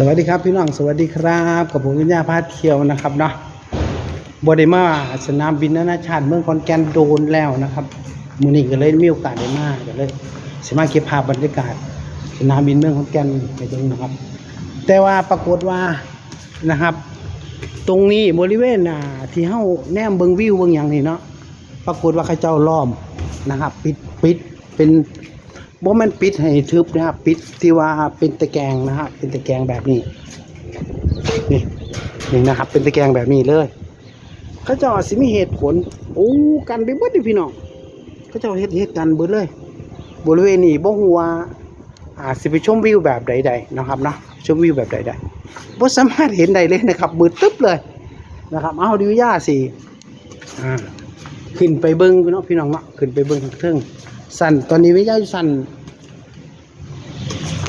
สวัสดีครับพี่น้องสวัสดีครับกับผมวิญญาพาเที่ยวนะครับเนาะบไดมาสนามบินนานาชาติเมืองขอนแกนโดนแล้วนะครับมือนี้ก็เลยมีโอกาสได้มาก็เลยสิมารถเก็บภาพบรรยากาศ สนามบินเมืองขอนแกนไปตรงนะครับ แต่ว่าปรากฏว่านะครับ ตรงนี้บริเวณที่เฮาแนมเบิงวิวเบิงหยังนี่เนาะปรากฏว่าเขาเจ้าล้อมนะครับ ปิดปิดเป็น บ่แม่นปิดให้ทึบนะครับ ปิดที่ว่าเป็นตะแกรงนะครับเป็นตะแกรงแบบนี้ นี่นี่นะครับ เป็นตะแกรงแบบนี้เลยเขาเจ้าสิมีเหตุผลโอ้กันไปเบิดนี่พี่น้องเขาเจ้าเฮ็ดเฮ็ดกันเบิดเลย บริเวณนี้บ่ฮู้ว่าอ่าสิไปชมวิวแบบใดๆนะครับนะชมวิวแบบใดๆบ่สามารถเห็นได้เลยนะครับมืดตึ๊บเลยนะครับ เอาดิวย่าสิอ่าขึ้นไปเบิ่งพี่น้องพี่น้องเนาะขึ้นไปเบิ่งเทิง สันตอนนี้วิญญาอยู่สัน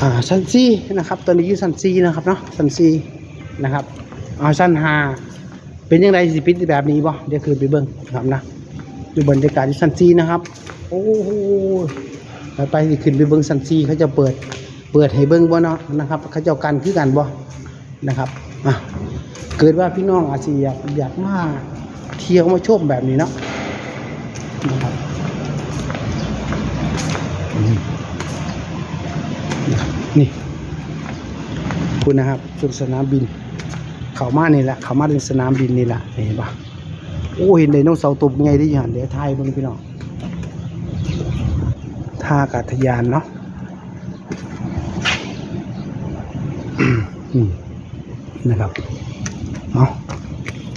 อ่าชั้นซีนะครับ ตอนนี้อยู่ชั้นซีนะครับเนาะชั้นซีนะครับเอาชั้นหาเป็นยังไงสิปิดแบบนี้บ่เดี๋ยวขึ้นไปเบิ่งนะครับนะดูบรรยากาศที่ชั้นซีนะครับ โอ้โหไปไปสิขึ้นไปเบิ้งซันซีเขาจะเปิดเปิดให้เบิ้งบ่เนาะนะครับเขาจ้ากันคือกันบ่นะครับอะเกิดว่าพี่น้องอาจจะอยากอยากมาเที่ยวมาชมแบบนี้เนาะนะครับ นี่คุณนะครับสุดสนามบิน เขามานี่แหละเขามาถึงสนามบินนี่แหละเห็นปะโอ้เห็นไดโนเสาร์ตัวใหญ่ได้ยังเดี๋ยวถ่ายเบิ่งพี่น้องท่ากาศยานเนาะนะครับเอา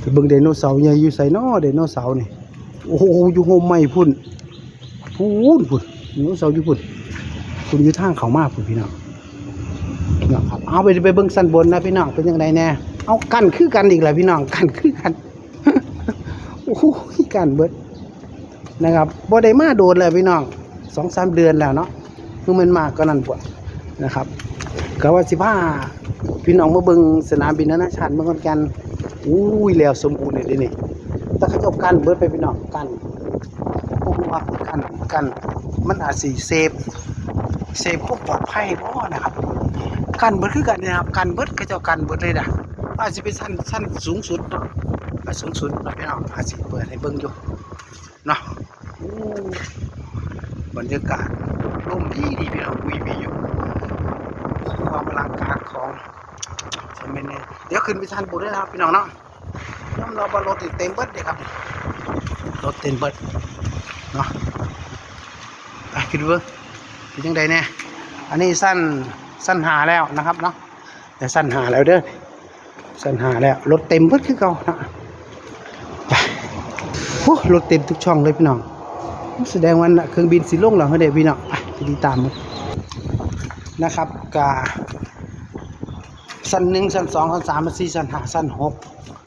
ไปเบิ่งไดโนเสาร์ใหญ่อยู่ไสเนาะไดโนเสาร์นี่โอ้โหอยู่โฮมไม่พุ่นพุ่นพุ่น ไดโนเสาร์อยู่พุ่นพุ่นอยู่ทางเขามาพุ่นพี่น้องนะครับเอาไปไปเบิ่งสันบนนะพี่น้องเป็นยังไงแน่เอากันคือกันอีกแหละพี่น้องกันคือกันโอ้โหกันเบิดนะครับบ่ได้มาโดนเลยพี่น้องสองสามเดือนแล้วเนาะคือมันมากก็นั่นปวดนะครับก็ว่าสิพาพี่น้องมาเบิ่งสนามบินนานาชาติเมืองขอนก่นอุ้ยแล้วสมบูรณ์เลยดี๋ยวนี่แต่เขาจบกันเบิดไปพี่น้องกันพวกว่ากันกัน มันอาจสิเซฟเซฟความปลอดภัยบ่นะครับกันเบิดคือกันนะครับกันเบิดเขาเจ้ากันเบิดเลยนะอาจจะเป็นสั้นสั้นสูงสุดสูงสุดเนาะพี่น้องอาจสิเปิดให้เบิ่งอยู่เนาะบรรยากาศร่มดีดีพี่น้องวีวีอยู่ความอลังการของใช่ไหมเนี่ยเดี๋ยวขึ้นไปชั้นบนด้วยนะครับพี่น้องเนาะน้ำเราบรถเต็มเบิดเลยครับรถเต็มเบิดเนาะ ขึ้นเบิ้งเป็นยังไงเนี่ยอันนี้สั้นสั้นหาแล้วนะครับเนาะแต่สั้นหาแล้วเด้อสั้นหาแล้วรถเต็มเบิดคือเก่านะไปโอ้รถเต็มทุกช่องเลยพี่น้องแสดงว่าเครื่องบินสิลงแล้วเฮ้ยเด็พี่น้องไปไปติดตามมันะครับกาสั้นหนึ่งสั้นสองสั้นสามสั้นสี่สั้นห้าสั้นหก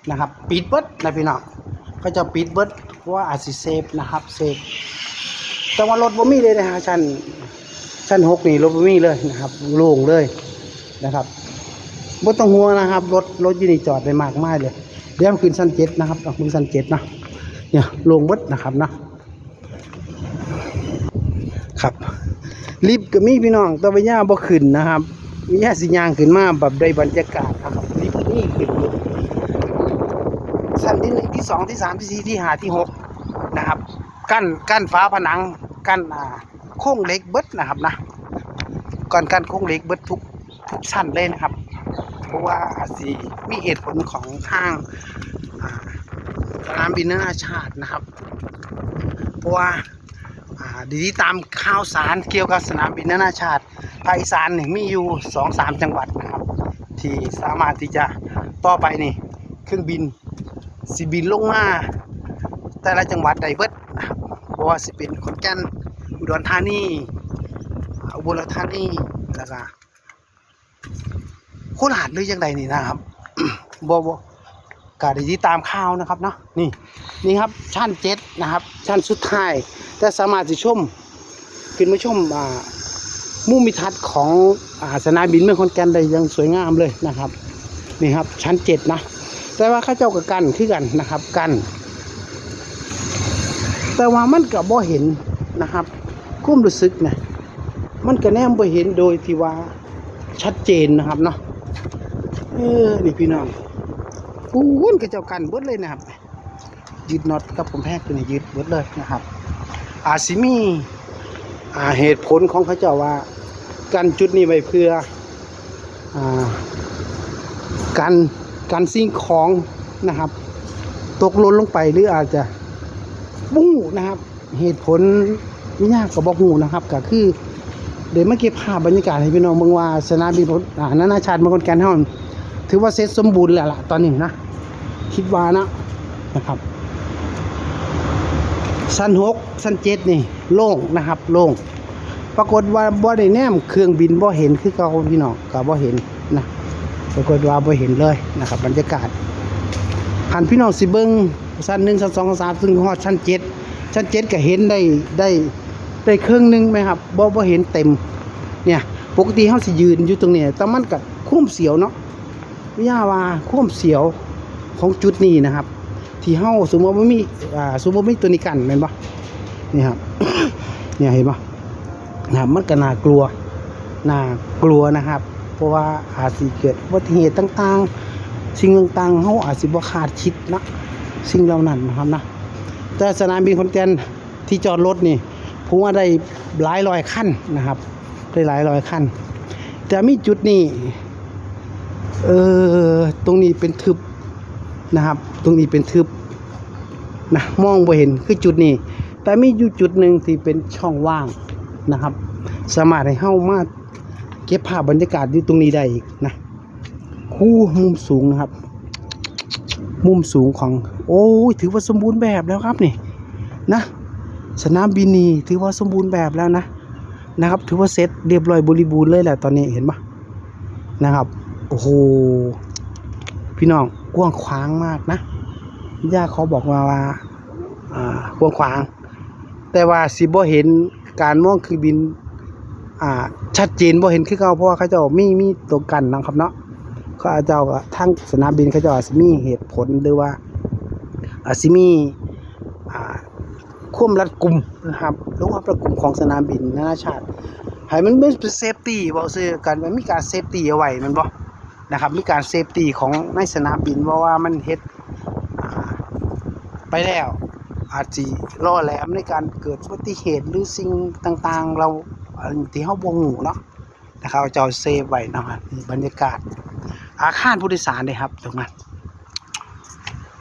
นะครับปิดเบิดนะพี่น้องเขาจะปิดเบิดเพราะว่าอาจสิเซฟนะครับเซฟ แต่ว่ารถบ่มีเลยนะฮะชั้นชั้นหกนี่รถบ่มีเลยนะครับโล่งเลยนะครับบ่ต้องห่วงนะครับ รถรถยี่นี่จอดได้มากมายเลยเดี๋ยวขึ้นชั้นเจ็ดนะครับออกมือชั้นเจ็ดนะเนี่ยโล่งเบดนะครับนะครับลิฟต์ก็มีพี่น้องตัววิญญาบ่ขึ้นนะครับวิญญาสิยางขึ้นมาแบบได้บรรยากาศนะครับลิฟต์นี่ขึ้นชั้นที่หนึ่งที่สองที่สามที่สี่ที่ห้าที่หกนะครับ กั้นกั้นฟ้าผนัง กั้นโค้งเล็กเบิดนะครับนะก่อนกั้นโค้งเล็กเบิดทุกทุกชั้นเลยนะครับ เพราะว่าอาจสิมีเหตุผลของทางสนามบินนานาชาตินะครับ เพราะว่าดีที่ตามข่าวสารเกี่ยวกับสนามบินนานาชาติภาคอีสานนี่มีอยู่สองสามจังหวัดนะครับ ที่สามารถที่จะต่อไปนี่เครื่องบินสิบินลงมาแต่ละจังหวัดใดเบิด บเพราะว่าสิเป็นขอนแก่นอุดรธานีอุบลธานีแล้วก็โคราชหรือยังใดนี่นะครับบ่บ่ก็ได้ติดตามข่าวนะครับเนาะนี่นี่ครับชั้นเจ็ดนะครับ ชั้นสุดท้ายแต่สามารถจะชมขึ้นมาชมอ่ามุมมิทัศน์ของอาสนาบินเมืองขอนแก่นได้ยังสวยงามเลยนะครับ นี่ครับชั้นเจ็ดนะแต่ว่าข้าเจ้ากับกันคือกันนะครับ กัน แต่ว่ามันก็บ่เห็นนะครับคุ้มรู้สึกนะมันก็แนมบ่เห็นโดยที่ว่าชัดเจนนะครับเนาะเออนี่พี่น้องปูนกระเจ้ากันเบิดเลยนะครับ ยึดน็อตกับผมแพกตัวนี้ยึดเบิดเลยนะครับ อาจสิมีอ่าเหตุผลของเขาเจ้าว่า กันจุดนี้ไว้เพื่ออาการการสิ่งของนะครับ ตกหล่นลงไปหรืออาจจะ บู้นะครับ เหตุผลไม่ยากกับบอกหูนะครับ ก็คือเดี๋ยวมาเก็บภาพบรรยากาศให้พี่น้องเบิ่งว่าสนามบินอ่านานาชาติเมืองขอนแก่นเฮาถือว่าเสร็จสมบูรณ์แล้วล่ะตอนนี้นะ คิดว่านะนะครับสั้นหกสั้นเจ็ดนี่โล่งนะครับ โล่งปรากฏว่าบ่ได้แนมเครื่องบินบ่เห็นคือเก่าพี่น้องก็บ่เห็นนะปรากฏว่าบ่เห็นเลยนะครับ บรรยากาศหันพี่น้องสิเบิ่ง สั้นหนึ่งสั้นสองสั้นสามถึงฮอดสั้นเจ็ดสั้นเจ็ดก็เห็นได้ได้ได้ครึ่งหนึ่งไหมครับบ่บ่เห็นเต็มเนี่ยปกติเฮาสิยืนอยู่ตรงนี้แต่มันก็คุ้มเสียวเนาะวิยาว่าคุ้มเสียวของจุดนี้นะครับ ที่เฮาสมมติว่ามีอ่าสมมติว่ามีตัวนี้กันแม่นบ่นี่ครับเนี่ยเห็นบ่นะครับมันก็น่ากลัวน่ากลัวนะครับ เพราะว่าอาจสิเกิดอุบัติเหตุต่างๆ สิ่งต่างๆเฮาอาจสิบ่คาดคิดนะ สิ่งเหล่านั้นนะครับนะแต่สนามบินขอนแก่นที่จอดรถนี่ผมว่าได้หลายร้อยคันนะครับ ได้หลายร้อยคันแต่มีจุดนี้เออตรงนี้เป็นทึบนะครับ ตรงนี้เป็นทึบนะมองบ่เห็นคือจุดนี้ แต่มีอยู่จุดหนึ่งที่เป็นช่องว่างนะครับ สามารถให้เฮามาเก็บภาพบรรยากาศอยู่ตรงนี้ได้อีกนะคู่มุมสูงนะครับ มุมสูงของ โอ้ยถือว่าสมบูรณ์แบบแล้วครับนี่นะ สนามบินนี่ถือว่าสมบูรณ์แบบแล้วนะนะครับ ถือว่าเสร็จเรียบร้อยบริบูรณ์เลยแหละตอนนี้เห็นปะนะครับโอ้โหพี่น้องกว้างขวางมากนะย่าเขาบอกมาว่าอ่ากว้างขวาง แต่ว่าสิบ่เห็นการมองคือบินอ่าชัดเจนบ่เห็นคือเขาเพราะว่าเขาเจ้ามีมีตัวกันนะครับเนาะเขาเจ้าก็ทั้งสนามบินเขาเจ้าจสิมีเหตุผลหรือว่า อาจสิมีอ่าควบรัดกลุ่มนะครับหรือว่าประกลุ่มของสนามบินนานาชาติให้มันเป็นเซฟตี้บ่ซื้อกันมันมีการเซฟตี้เอาไว้มันบ่นะครับ มีการเซฟตี้ของในสนามบินเพราะว่ามันเฮ็ดไปแล้ว อาจสิล่อแหลมในการเกิดอุบัติเหตุหรือสิ่งต่างๆ เราที่เฮาบ่ฮู้เนาะนะครับเจ้าเซฟไว้นาะนี่บรรยากาศอาคารผู้โดยสารเลยครับตรงนั้น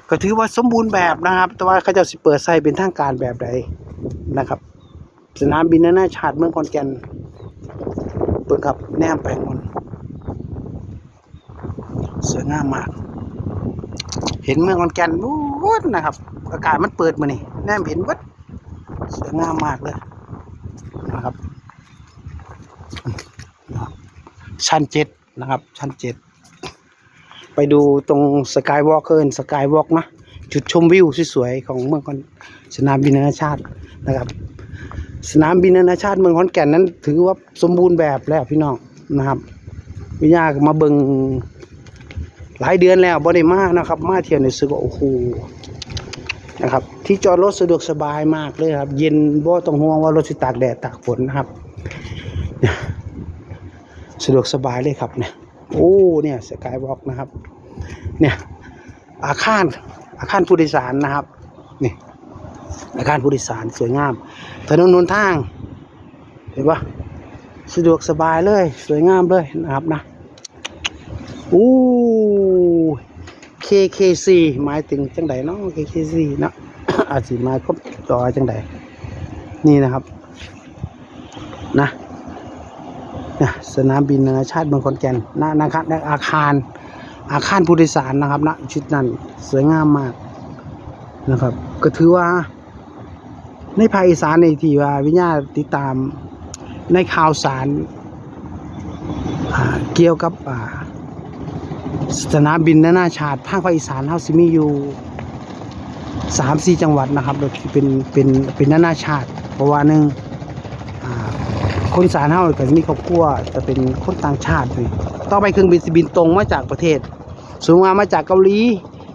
ก็ถือว่าสมบูรณ์แบบนะครับ แต่ว่าเขาจะสิเปิดใส่เป็นทางการแบบใดนะครับ สนามบินนานาชาติเมืองขอนแก่นเปิดครับแนมไปหมดสวยงามมาก เห็นเมืองขอนแก่นวุ้นนะครับ อากาศมันเปิดมานี่แนมเห็นวัดสวยงามมากเลยนะครับ ชั้นเจ็ดนะครับ ชั้นเจ็ด ไปดูตรงสกายวอล์กเกินสกายวอล์กนะจุดชมวิวสวยๆของเมืองขอนสนามบินนานาชาตินะครับ สนามบินนานาชาติเมืองขอนแก่นนั้น ถือว่าสมบูรณ์แบบแล้วพี่น้องนะครับวิญญามาเบิงหลายเดือนแล้วบ่ได้มานะครับ มาเที่ยวในสึกว่าโอ้โหนะครับ ที่จอดรถสะดวกสบายมากเลยครับ เย็นบ่ต้องห่วงว่ารถสิตากแดดตากฝนนะครับ สะดวกสบายเลยครับเนี่ย โอ้เนี่ยสกายวอล์กนะครับ เนี่ยอาคารอาคารผู้โดยสารนะครับนี่อาคารผู้โดยสารสวยงาม ถนนหนทาง เห็นปะสะดวกสบายเลย สวยงามเลยนะครับนะโอ้ KKC หมายถึงจังไดเนาะ KKC นะอาจสิหมายครบจอจังไดนี่นะครับ นะ สนามบินนานาชาติเมืองขอนแก่นนะนะครับอาคารอาคารผู้โดยสารนะครับนะชุดนั้นสวยงามมากนะครับ ก็ถือว่า ในภาคอีสานในที่ว่าวิญญาติดตามในข่าวสารเกี่ยวกับสนามบินนานาชาติภาคภาคอีสานเฮาสิมีอยู่สามสี่จังหวัดนะครับโดยเป็นเป็นเป็นนานาชาติเพราะว่าหนึ่ง คนสารเฮาก็มีครอบครัวจะเป็นคนต่างชาตินี่ต่อไปเครื่องบินสิบินตรงมาจากประเทศ สูงมามาจากเกาหลี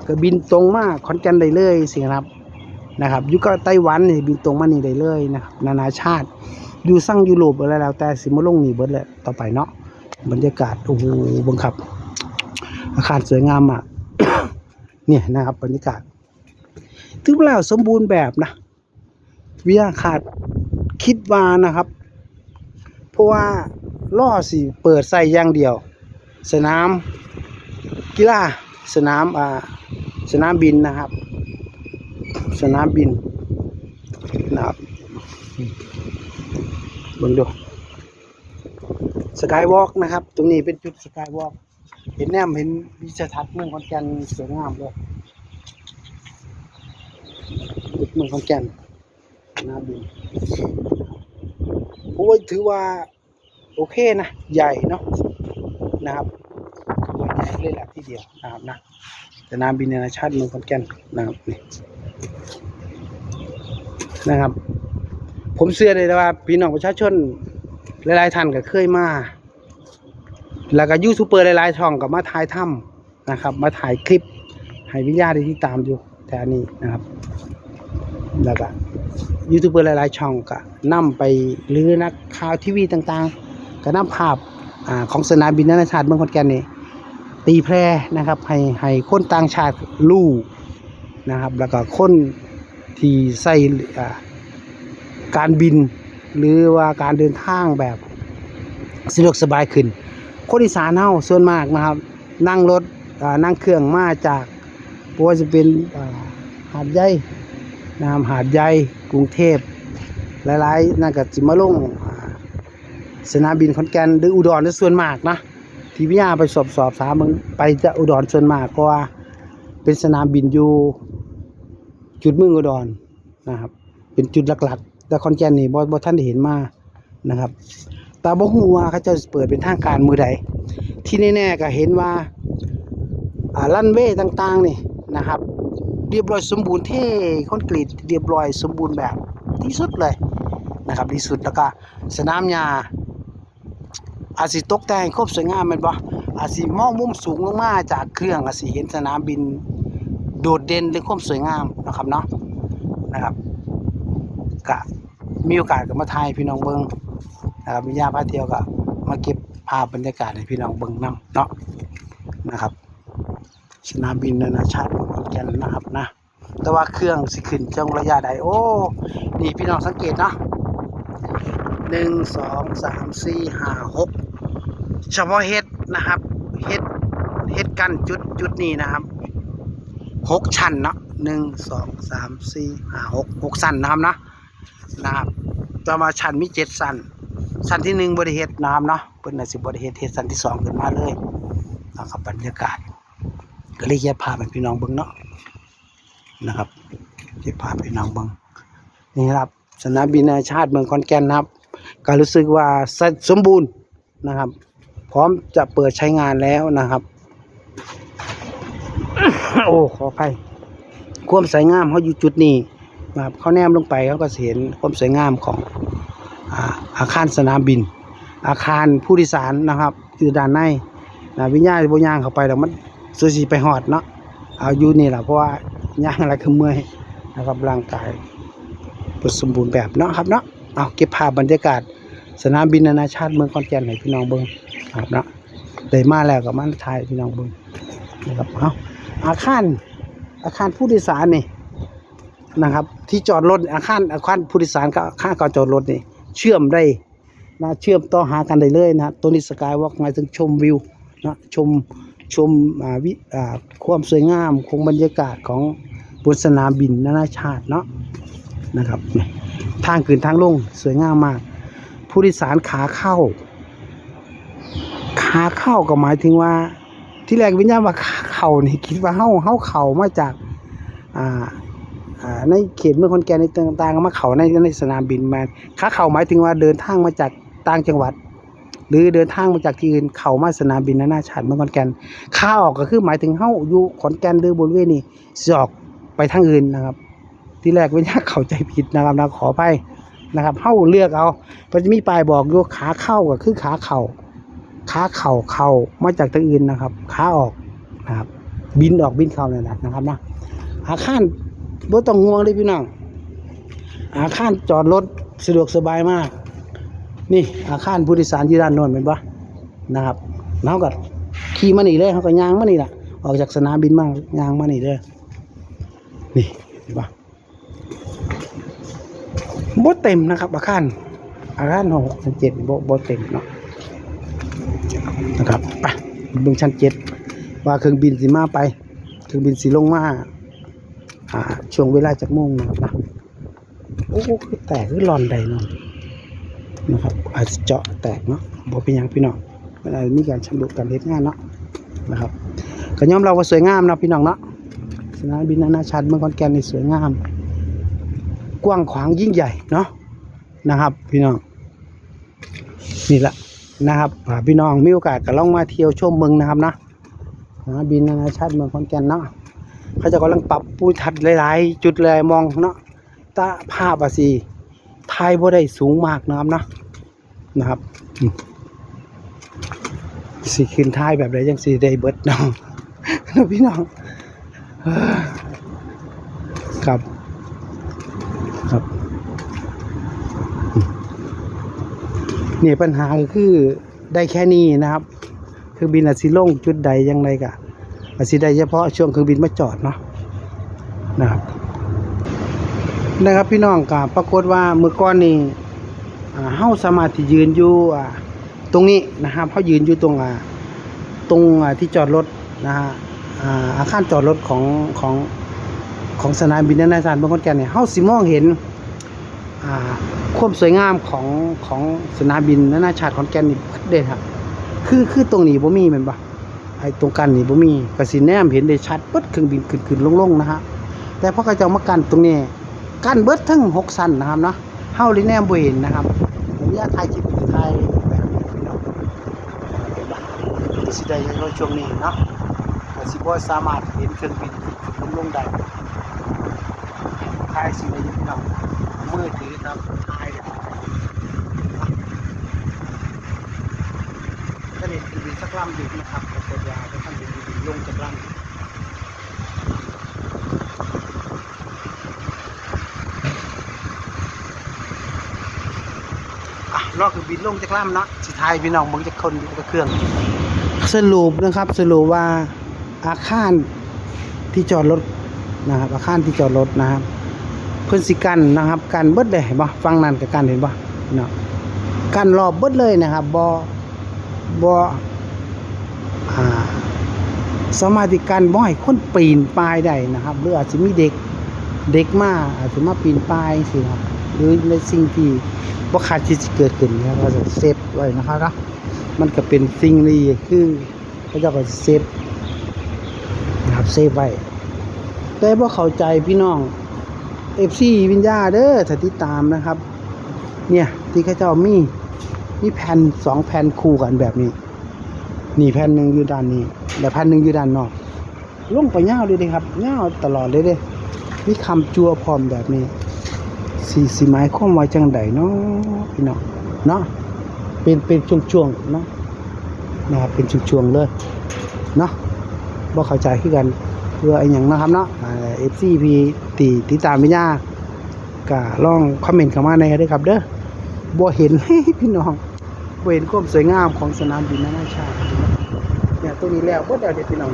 ก็บินตรงมาขอนแก่นได้เลยสิครับนะครับอยู่ก็ไต้หวันนี่บินตรงมานี่ได้เลยนะครับนานาชาติอยู่สั่งยุโรปอะไรแล้วแต่สิมาลงนี่เบิดแหละต่อไปเนาะบรรยากาศโอ้โหบังคับ อาคารสวยงามมากเนี่ยนะครับบรรยากาศถึงแล้วสมบูรณ์แบบนะวิทยาคาดคิดว่านะครับ ราะว่าล่อสิเปิดใส่อย่างเดียว สนามกีฬาสนามอ่าสนามบินนะครับ สนามบินนะครับเบิ่งดูสกายวอล์กนะครับ ตรงนี้เป็นจุดสกายวอล์กเห็นแนมเห็นวิชทัศน์เมืองขอนแก่นสวยงามเลยจุดเมืองขอนแก่นสนามบิน โอ้ยถือว่าโอเคนะ ใหญ่เนาะนะครับถือว่าใหญ่เลยแหละที่เดียวนะครับนะสนามบินนานาชาติเมืองขอนแก่นนะครับนี่นะครับ ผมเชื่อเลยว่าพี่น้องประชาชนหลายๆท่านก็เคยมา แล้วก็ยูทูบเบอร์หลายๆช่องก็มาถ่ายถ้ำนะครับ มาถ่ายคลิปให้วิญญาณได้ที่ตามอยู่แต่อันนี้นะครับ แล้วก็ ยูทูบเบอร์หลายๆช่องก็นำไปหรือนักข่าวทีวีต่างๆ ก็นำภาพอ่าของสนามบินนานาชาติเมืองขอนแก่นนี่ตีแพร่นะครับให้ให้คนต่างชาติรู้นะครับ แล้วก็คนที่ใส่อ่าการบิน หรือว่าการเดินทางแบบสะดวกสบายขึ้น คนอีสานเฮาส่วนมากนะครับ นั่งรถนั่งเครื่องมาจากบ่ว่าจะเป็นหาดใหญ่ นะครับหาดใหญ่กรุงเทพหลายๆนั่นก็สิมาลงสนามบินขอนแก่นหรืออุดรส่วนมากนะที่พี่ยาไปสอบสอบถามมึงไปจะอุดรส่วนมากเพราะว่าเป็นสนามบินอยู่จุดเมืองอุดรนะครับ เป็นจุดหลักๆ แต่ขอนแก่นนี่บ่บ่ท่านได้เห็นมานะครับต่บ่ฮู้ว่าเขาจะเปิดเป็นทางการมือใดที่แน่ๆก็เห็นว่าลันเวย์ต่างๆนี่นะครับ เรียบร้อยสมบูรณ์เท่คอนกรีตเรียบร้อยสมบูรณ์แบบที่สุดเลยนะครับที่สุดแล้วก็สนามหญ้าอาจสิตกแต่งครบสวยงามแม่นบ่อาจสิมองมุมสูงลงมาจากเครื่องอาจสิเห็นสนามบินโดดเด่นเรื่องความสวยงามนะครับเนาะนะครับก็มีโอกาสก็มาถ่ายพี่น้องเบิงนะครับวิญญาพาเที่ยวก็มาเก็บภาพบรรยากาศให้พี่น้องเบิงนํเนาะนะครับ สนามบินนานาชาติขอนแก่นนะครับนะ แต่ว่าเครื่องสิขึ้นจังระยะใดโอ้นี่พี่น้องสังเกตเนาะหนึ่งสองสามสี่ห้าหกเฉพาะเฮ็ดนะครับเฮ็ดเฮ็ดกันจุดจุดนี้นะครับหกชั้นเนาะหนึ่งสองสามสี่ห้าหกหกชั้นนะครับนะนะครับต่อมาชั้นมีเจ็ดชั้นชั้นที่หนึ่งบริเหตุนะครับเนาะเพิ่นน่ะสิบบริเหตุเฮ็ดชั้นที่สองขึ้นมาเลยนะครับบรรยากาศ ก็เลยเก็บภาพให้พี่น้องเบิ่งเนาะนะครับเก็บภาพี่น้องเบิ่งนี่ครับสนามบินนานาชาติเมืองขอนแก่นนะครับ ก็รู้สึกว่าสมบูรณ์นะครับ พร้อมจะเปิดใช้งานแล้วนะครับ โอ้ขออภัยความสวยงามเขาอยู่จุดนี้นะครับเขาแนมลงไปเขาก็เห็นความสวยงามของอาอาคารสนามบิน อาคารผู้โดยสารนะครับ อยู่ด้านในนะวิญญาณบ่ย่างเข้าไปแล้วมัน สุสิไปฮอดเนาะเอาอยู่นี่แหละเพราะว่าย่างอะไรคือเมื่อยนะครับร่างกายสมบูรณ์แบบเนาะครับเนาะเอาเก็บภาพบรรยากาศ สนามบินนานาชาติเมืองขอนแก่นให้พี่น้องเบิ่งครับเนาะได้มาแล้วก็มาถ่ายพี่น้องเบิ่งนะครับเอาอาคารอาคารผู้โดยสารนี่นะครับ ที่จอดรถอาคารอาคารผู้โดยสารกับอาคารการจอดรถนี่ เชื่อมได้นะเชื่อมต่อหากันได้เลยนะตัวนี้สกายวอล์กหมายถึงชมวิวนะชม ชมวิความสวยงามของบรรยากาศของบนสนามบินนานาชาติเนาะนะครับนี่ทางขึ้นทางลงสวยงามมาก ผู้โดยสารขาเข้า ขาเข้าก็หมายถึงว่า ที่แรกวิญญาณว่าขาเข้านี่คิดว่าเฮาเฮาเข้ามาจากอ่าในเขตเมืองขอนแก่นในต่างๆมาเขาในในสนามบินมาขาเขาหมายถึงว่าเดินทางมาจากต่างจังหวัด หรือเดินทางมาจากที่อื่นเข้ามาสนามบินนานาชาติเมืองขอนแก่นขาออกก็คือหมายถึงเฮาอยู่ขอนแก่นหรือบริเวณนี้สิออกไปทางอื่นนะครับ ที่แรกเป็นยากเข้าใจผิดนะครับนะขอไปนะครับเฮาเลือกเอามันจะมีป้ายบอกอยู่ขาเข้าก็คือขาเข่าขาเข่าเข้ามาจากทางอื่นนะครับขาออกนะครับ บินออกบินเข้านั่นแหละนะครับนะอาคารบ่ต้องห่วงเลยพี่น้องอาคารจอดรถสะดวกสบายมาก นี่อาคารผู้โดยสารที่ด้านโน้นเป็นปะนะครับเราก็ขี่มานี่เลยเขาก็ยางมานี่ล่ะออกจากสนามบินมายางมานี่เลยนี่เห็นปะบ่เต็มนะครับอาคารอาคารหกชั้นเจ็ดบ่บ่เต็มเนาะนะครับไปเบิ่งชั้นเจ็ดว่าเครื่องบินสิมาไปเครื่องบินสิลงมาอ่าช่วงเวลาจากโมงนะครับนะโอ้คือแตกคือหลอนใดเนาะ นะครับ อาจจะเจาะแตกเนาะบ่เป็นยังพี่น้องมันอาจจะมีการชำรุดการเฮ็ดงานเนาะนะครับก็ยอมเราว่าสวยงามเนาะพี่น้องเนาะสนามบินนานาชาติเมืองขอนแก่นนี่สวยงาม กว้างขวางยิ่งใหญ่เนาะนะครับ พี่น้องนี่แหละนะครับพี่น้องมีโอกาสก็ลองมาเที่ยวชมเมืองนะครับนะสนามบินนานาชาติเมืองขอนแก่นเนาะเขาจะกำลังปรับปูทัดหลาย ๆ จุดเลยมองเนาะตาภาพอะสิ ไทยบ่ได้สูงมากนะครับนะนะครับอืมสิขึ้นท้ายแบบไรยังสิได้เบิดเนาะพี่น้องครับครับเนี่ยปัญหาก็คือได้แค่นี้นะครับ คือบินอาจสิลงจุดใดยังไงกะอาจสิได้เฉพาะช่วงเครื่องบินมาจอดเนาะนะครับ นะครับพี่น้องกับปรากฏว่าเมื่อก่อนนี่เฮาสามารถที่ยืนอยู่ตรงนี้นะครับเฮายืนอยู่ตรงตรงที่จอดรถนะฮะอาคารจอดรถของของของสนามบินนานาชาติเมืองขอนแก่นเนี่ยเฮาสิมองเห็นความสวยงามของของสนามบินนานาชาติขอนแก่นนี่เดเด้ครับคือคือตรงนี้บ่มีแม่นบ่ไอ้ตรงกันนี่บ่มีก็สิแนมเห็นได้ชัดเบิดเครื่องบินขึ้นๆลงๆนะฮะแต่พอเขาจ้ามากันตรงนี้ กั้นเบิดทั้งหกสันนะครับเนาะเฮาลยแนมบ่เห็นนะครับผมอยากถ่ายคลิปคือถ่ายแบบนี้พี่น้องสิได้ในช่วงนี้เนาะก็สิบ่สามารถเห็นเครื่องบินขึ้นๆลงได้ทายสิ่งใดที่เรามือถือครับทายเลยก็เด็ดดีสักลำดึกนะครับปรากฏว่าจะทำดีดีลงจากลำ รอบคือบินลงจากลำเนาะสุดท้ายพี่น้องมึงจะคนอยู่กับเครื่อง สรุปนะครับสรุปว่าอาคารที่จอดรถนะครับ อาคารที่จอดรถนะครับ เพิ่นสิกันนะครับกันเบิดเลยเห็นบ่ฟังนั่นกับกันเห็นบ่เนาะกันรอบเบิดเลยนะครับบ่บ่อ่าสมารถที่กันบ่ให้คนปีนป่ายได้นะครับ หรืออาจจะมีเด็กเด็กมาอาจจะมาปีนป่ายสิครับหรือในสิ่งที่ บ่คาดคิดสิเกิดขึ้นนะครับก็จะเซฟไว้นะครับนะมันก็เป็นสิ่งที่คือพระเจ้าก็เซฟนะครับเซฟไว้แต่บ่เข้าใจพี่น้องเอฟซีวิญญาเด้อถ้าติดตามนะครับ เนี่ยที่เขาเจ้ามีมีแผ่นสองแผ่นคู่กันแบบนี้นี่แผ่นหนึ่งอยู่ด้านนี้และแผ่นหนึ่งอยู่ด้านนอกลงไปเงาเลยเด้ครับเงาตลอดเลยเด้มีคำจัวพร้อมแบบนี้ สีสีไม้ข้อมไว้จังใดเนาะพี่น้องเนาะเป็นเป็นช่วงๆเนาะนะครับเป็นช่วงๆเลยเนาะบ่เข้าใจคือกันเพื่อไอ้หยังนะครับเนาะเอฟซีพีตีติตามวิญญาก็ลองคอมเมนต์เข้ามาในเด้อครับ เด้อบ่เห็นพี่น้องบ่เห็นความสวยงามของสนามบินนานาชาติเนี่ยตัวนี้แล้วบ่ได้เด็ดพี่น้อง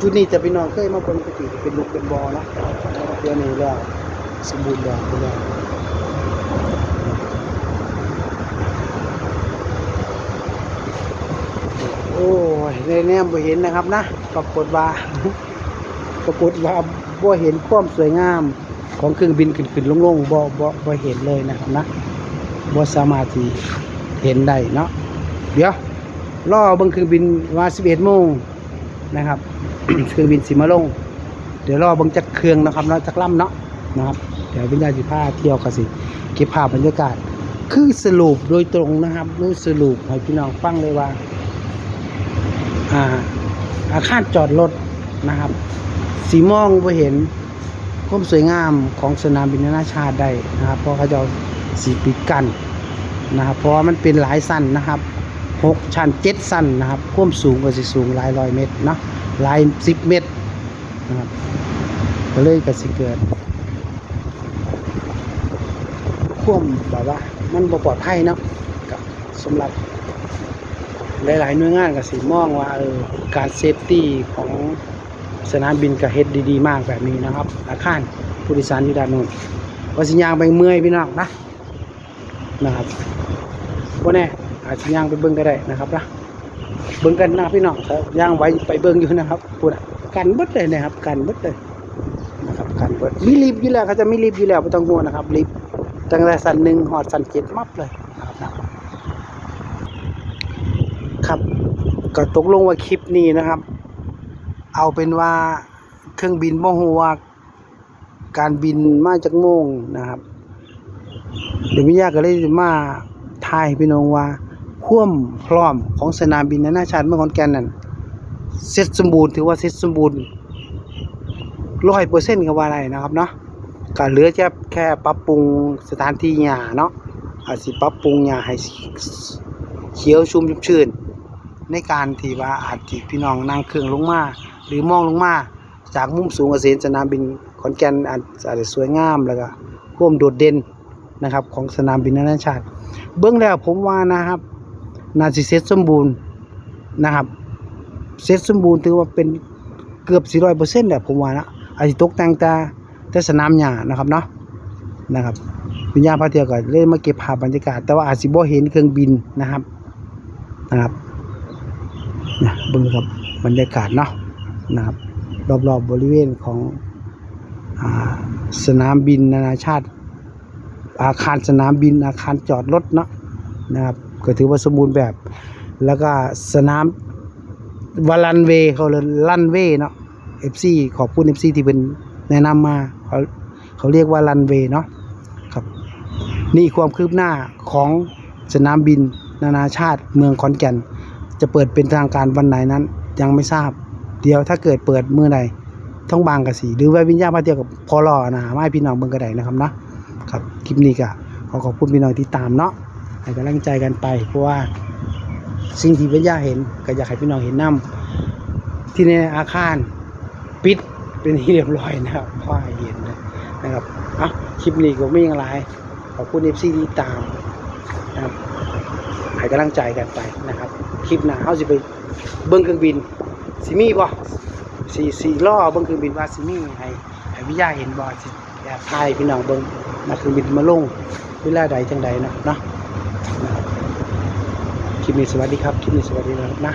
จุดนี้จะพี่น้องเคยมาเบิ่งปกติเป็นลูกเป็นบอเนาะเดี๋ยวนี้แล้ว สมบูรณ์แบบไปแล้วโอ้ยในแนมบ่เห็นนะครับนะปรากฏว่าปรากฏว่าบ่เห็นความสวยงามของเครื่องบินขึ้นขึ้นลงลงบ่บ่บ่เห็นเลยนะครับนะบ่สามารถที่เห็นได้เนาะเดี๋ยวรอเบิ่งเครื่องบินว่า11โมงนะครับเครื่องบินสิมาลง เดี๋ยวรอเบิ่งจักเครื่องนะครับเนาะจักลำเนาะ นะครับ เดี๋ยววิญญาณสิพาเที่ยวกันสิเก็บภาพบรรยากาศ คือสรุปโดยตรงนะครับโดยสรุปให้พี่น้องฟังเลยว่า อ่า อาคารจอดรถนะครับ สีมองไปเห็นความสวยงามของสนามบินนานาชาติได้นะครับ เพราะเขาจะสีปิดกันนะครับ เพราะว่ามันเป็นหลายสั้นนะครับหกชั้นเจ็ดสั้นนะครับความสูงก็สิสูงหลายร้อยเมตรเนาะหลายสิบเมตรนะครับก็เลยก็สิเกิด ควมแบบว่า มันบ่ปลอดภัยเนาะกับสำหรับ หลายๆหน่วยงานก็สิมองว่าเออการเซฟตี้ของสนามบินก็เฮ็ดดีๆ มากแบบนี้นะครับ อาคารผู้โดยสารอยู่ด้านนู้นว่าสิย่างไปเมื่อยพี่น้องนะนะครับบ่แน่อาจสิย่างไปเบิ่งก็ได้นะครับนะเบิ่งกันนะพี่น้องครับย่างไว้ไปเบิ่งอยู่นะครับพูดกันเบิดเลยนะครับกันเบิดเลยนะครับกันเบิดมีลิฟต์อยู่แล้วเขาจะมีลิฟต์อยู่แล้วไม่ต้องห่วงนะครับลิฟ ตั้งแต่สันหนึ่งหอดสันเจ็ดมับเลยนะครับครับก็ตกลงว่าคลิปนี้นะครับ เอาเป็นว่าเครื่องบินบ่ฮู้ว่าการบินมาจากโมงนะครับเดี๋ยวมิยาก็เลยจะมาทายพี่น้องว่าควมพร้อมของสนามบินนานาชาติเมืองขอนแก่นนั่นเสร็จสมบูรณ์ถือว่าเสร็จสมบูรณ์ร้อยเปอร์เซ็นต์ก็ว่าได้นะครับเนาะ ก็เหลือจะแค่ปรับปรุงสถานที่หญ้าเนาะอาจสิปรับปรุงหญ้าให้เขียวชุ่มชื่น ในการที่ว่าอาจที่พี่น้องนั่งเครื่องลงมาหรือมองลงมา จากมุมสูงก็สิสนามบินขอนแก่นอาจจะสวยงามแล้วก็ร่วมโดดเด่นนะครับของสนามบินนานาชาติ เบื้องแล้วผมว่านะครับน่าสิเสร็จสมบูรณ์นะครับเสร็จสมบูรณ์ถือว่าเป็นเกือบ400%เแหละผมว่านะอาจจะตกแต่งต่ แต่สนามหญ้านะครับเนาะนะครับวิญญาณพาเทียวก็เลยมาเก็บภาพบรรยากาศ แต่ว่าอาจสิบ่เห็นเครื่องบินนะครับนะครับนะเบิ่งครับบรรยากาศเนาะนะครับ รอบๆบบริเวณของอสนามบินนานาชาติ อาคารสนามบินอาคารจอดรถเนาะนะครับก็ถือว่าสมบูรณ์แบบ แล้วก็สนามวาลันเวเขาเลยลันเวเนาะ FC ขอบคุณ FC ที่เป็นแนะนำมาเขาเขาเรียกว่าลันเวย์เนาะครับ นี่ความคืบหน้าของสนามบิน นานาชาติเมืองขอนแก่น จะเปิดเป็นทางการวันไหนนั้น ยังไม่ทราบ เดี๋ยวถ้าเกิดเปิดเมื่อใดต้องบางกะสีหรือว่าวิญญาณมาเดียวกับพอรอนะไม่ให้พี่น้องเบิ่งกระไดนะครับนะครับคลิปนี้ก็ขอขอบคุณพี่น้องที่ตามเนาะให้กำลังใจกันไป เพราะว่าสิ่งที่วิญญาเห็นก็อยากให้พี่น้องเห็นนํที่ในอาคารปิด เป็นที่เรียบร้อยนะครับเพราะว่าให้เห็นนะนะครับอะคลิปนี้ก็ไม่ยังไรขอบคุณเอฟซีที่ตามนะครับให้กำลังใจกันไปนะครับ คลิปหน้าเฮาสิไปเบิ่งเครื่องบินสิมี่บ่สิสิล่อเบิ่งเครื่องบินว่าสิมีให้ให้วิทยาเห็นบ่สิแอบถ่ายพี่น้องเบิ่งมาเครื่องบินมาลงเวลาใดจังใดนะเนาะครับคลิปนี้สวัสดีครับ คลิปนี้สวัสดีนะครับนะ